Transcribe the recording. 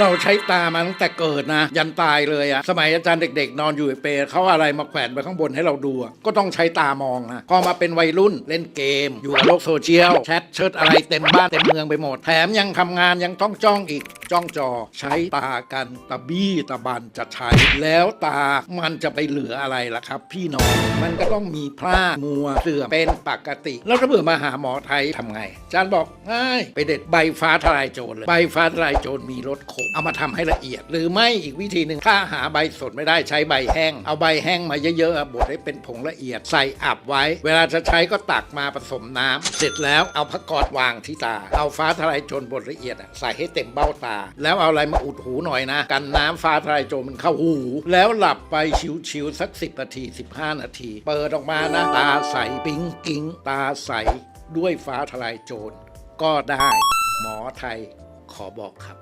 เราใช้ตามาตั้งแต่เกิดนะ ยันตายเลยอะสมัยอาจารย์เด็กๆ นอนอยู่เปร์เขาอาอะไรมาแขวนไว้ข้างบนให้เราดูอะก็ต้องใช้ตามองนะพอมาเป็นวัยรุ่นเล่นเกม อยู่กับโลกโซเชียลแชทเชิดอะไรเต็มบ้านเต็มเมืองไปหมด แถมยังทำงานยังต้องจ้องอีก จ้องจอใช้ตากันตะบี้ตะบันจะใช้ แล้วตามันจะไปเหลืออะไรล่ะครับ พี่น้องมันก็ต้องมีพลาดมัวเสื่อมเป็นปกติ แล้วถ้าเบื่อมาหาหมอไทยทำไงอาจารย์บอกง่ายไปเด็ดใบฟ้าทลายโจรเลยใบฟ้าทลายโจรมีรสขมเอามาทำให้ละเอียด หรือไม่อีกวิธีหนึ่งถ้าหาใบสดไม่ได้ใช้ใบแห้ง เอาใบแห้งมาเยอะๆบดให้เป็นผงละเอียดใส่อับไว้ เวลาจะใช้ก็ตักมาผสมน้ำเสร็จแล้วเอาพักกอดวางที่ตา เอาฟ้าทลายโจรบดละเอียดใส่ให้เต็มเบ้าตาแล้วเอาอะไรมาอุดหูหน่อยนะ กันน้ำฟ้าทลายโจรมันเข้าหู แล้วหลับไปชิวๆสัก 10นาที 15 นาที เปิดออกมานะ ตาใสปิ๊งกิ้ง ตาใสด้วยฟ้าทลายโจรก็ได้ หมอไทยขอบอกครับ